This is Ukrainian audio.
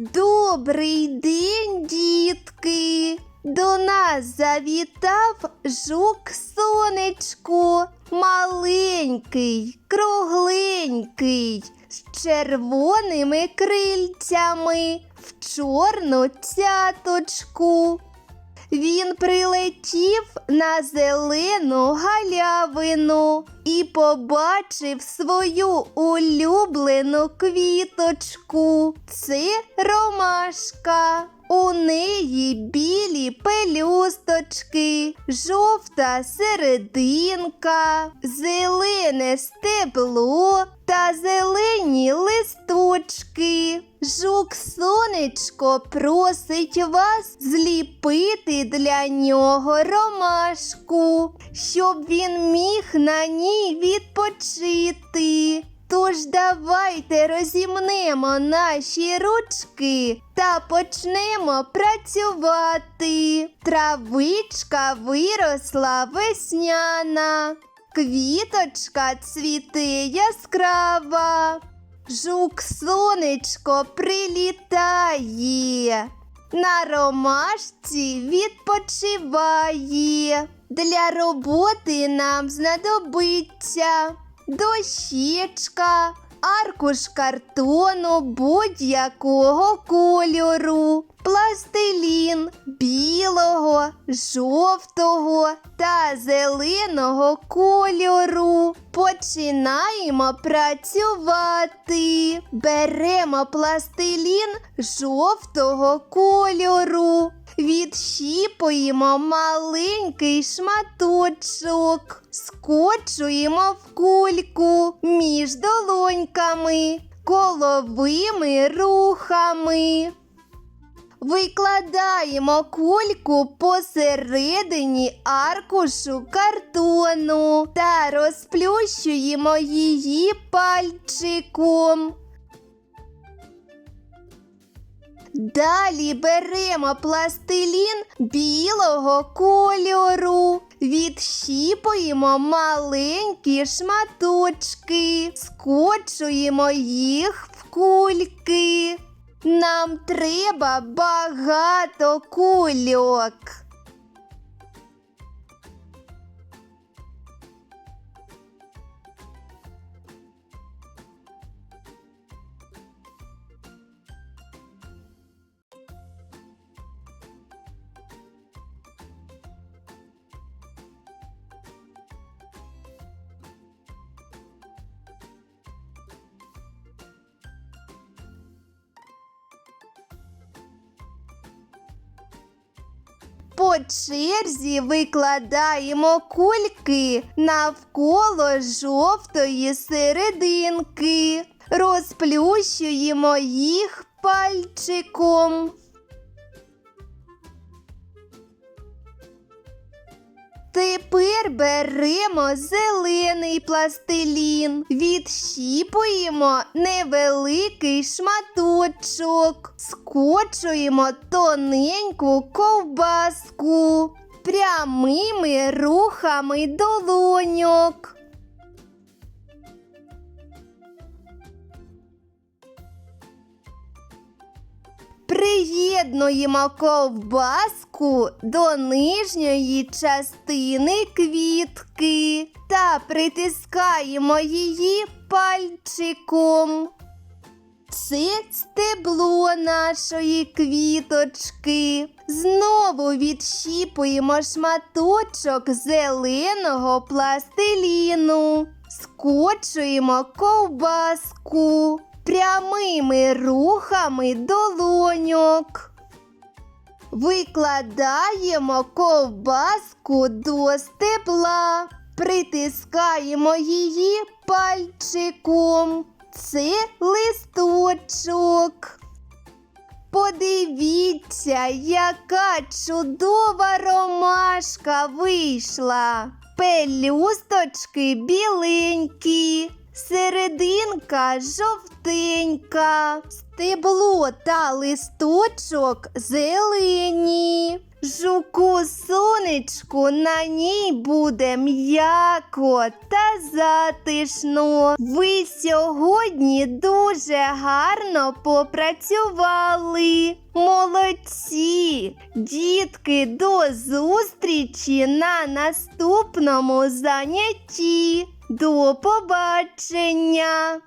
Добрий день, дітки! До нас завітав жук сонечко, маленький, кругленький, з червоними крильцями в чорну цяточку. Він прилетів на зелену галявину і побачив свою улюблену квіточку. Це ромашка. У неї білі пелюсточки, жовта серединка, зелене стебло та зелені листочки. Жук сонечко просить вас зліпити для нього ромашку, щоб він міг на ній відпочити. Тож давайте розімнемо наші ручки та почнемо працювати. Травичка виросла весняна, квіточка цвіти яскрава. Жук сонечко прилітає, на ромашці відпочиває. Для роботи нам знадобиться дощечка, аркуш картону будь-якого кольору, пластилін білого, жовтого та зеленого кольору. Починаємо працювати. Беремо пластилін жовтого кольору. Відщіпуємо маленький шматочок, скочуємо в кульку між долоньками, коловими рухами. Викладаємо кульку посередині аркушу картону та розплющуємо її пальчиком. Далі беремо пластилін білого кольору, відщіпуємо маленькі шматочки, скочуємо їх в кульки. Нам треба багато кульок. По черзі викладаємо кульки навколо жовтої серединки, розплющуємо їх пальчиком. Тепер беремо зелений пластилін, відщіпуємо невеликий шматочок, скочуємо тоненьку ковбаску. Прямими рухами долоньок. Приєднуємо ковбаску до нижньої частини квітки та притискаємо її пальчиком. Це стебло нашої квіточки. Знову відщіпуємо шматочок зеленого пластиліну, скочуємо ковбаску прямими рухами долоньок. Викладаємо ковбаску до стебла, притискаємо її пальчиком. Це листочок. Подивіться, яка чудова ромашка вийшла. Пелюсточки біленькі, серединка жовтенька, стебло та листочок зелені. Жуку сонечку на ній буде м'яко та затишно. Ви сьогодні дуже гарно попрацювали. Молодці! Дітки, до зустрічі на наступному занятті. До побачення!